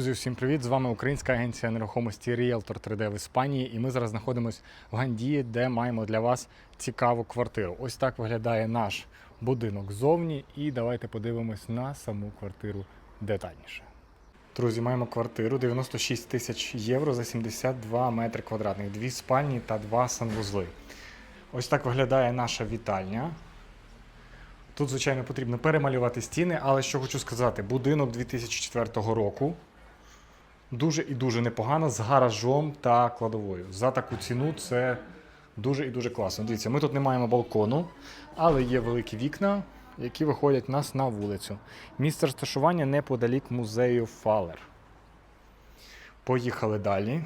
Друзі, всім привіт! З вами українська агенція нерухомості Realtor 3D в Іспанії. І ми зараз знаходимося в Гандії, де маємо для вас цікаву квартиру. Ось так виглядає наш будинок ззовні. І давайте подивимось на саму квартиру детальніше. Друзі, маємо квартиру 96 тисяч євро за 72 метри квадратних, дві спальні та два санвузли. Ось так виглядає наша вітальня. Тут, звичайно, потрібно перемалювати стіни, але що хочу сказати, будинок 2004 року дуже і дуже непогано з гаражом та кладовою. За таку ціну це дуже і дуже класно. Дивіться, ми тут не маємо балкону, але є великі вікна, які виходять нас на вулицю. Місце розташування неподалік музею Фалер. Поїхали далі.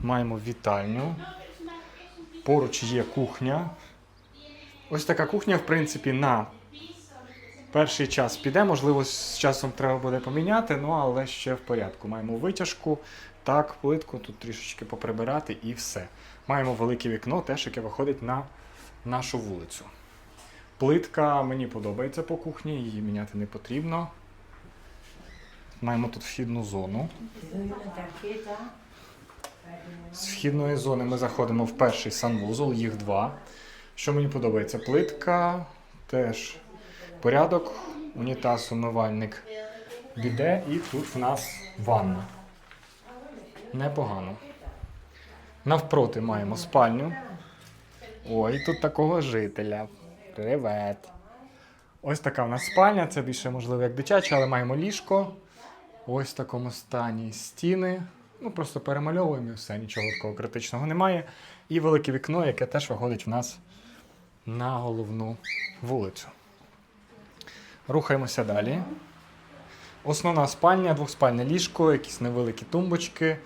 Маємо вітальню. Поруч є кухня. Ось така кухня, в принципі, на перший час піде. Можливо, з часом треба буде поміняти, ну але ще в порядку. Маємо витяжку, так, плитку, тут трішечки поприбирати і все. Маємо велике вікно, теж яке виходить на нашу вулицю. Плитка мені подобається по кухні, її міняти не потрібно. Маємо тут вхідну зону. З вхідної зони ми заходимо в перший санвузол, їх два. Що мені подобається? Плитка, теж порядок, унітаз, умивальник, біде, і тут в нас ванна. Непогано. Навпроти маємо спальню. Ой, тут такого жителя. Привет. Ось така в нас спальня, це більше можливо як дитяча, але маємо ліжко. Ось в такому стані стіни. Ну, просто перемальовуємо і все, нічого такого критичного немає. І велике вікно, яке теж виходить в нас на головну вулицю. Рухаємося далі. Основна спальня, двохспальне ліжко, якісь невеликі тумбочки,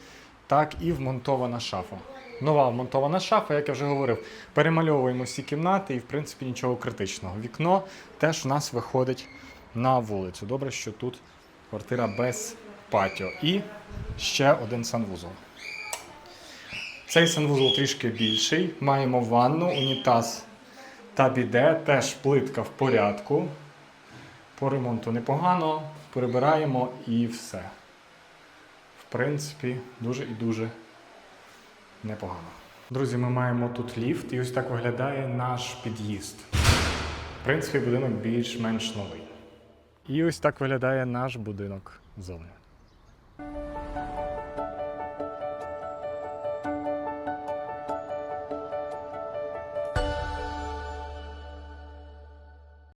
так і вмонтована шафа. Нова вмонтована шафа, як я вже говорив, перемальовуємо всі кімнати і, в принципі, нічого критичного. Вікно теж у нас виходить на вулицю. Добре, що тут квартира без патіо. І ще один санвузол. Цей санвузол трішки більший. Маємо ванну, унітаз та біде, теж плитка в порядку. По ремонту непогано, прибираємо і все. В принципі, дуже і дуже непогано. Друзі, ми маємо тут ліфт, і ось так виглядає наш під'їзд. В принципі, будинок більш-менш новий. І ось так виглядає наш будинок зовні.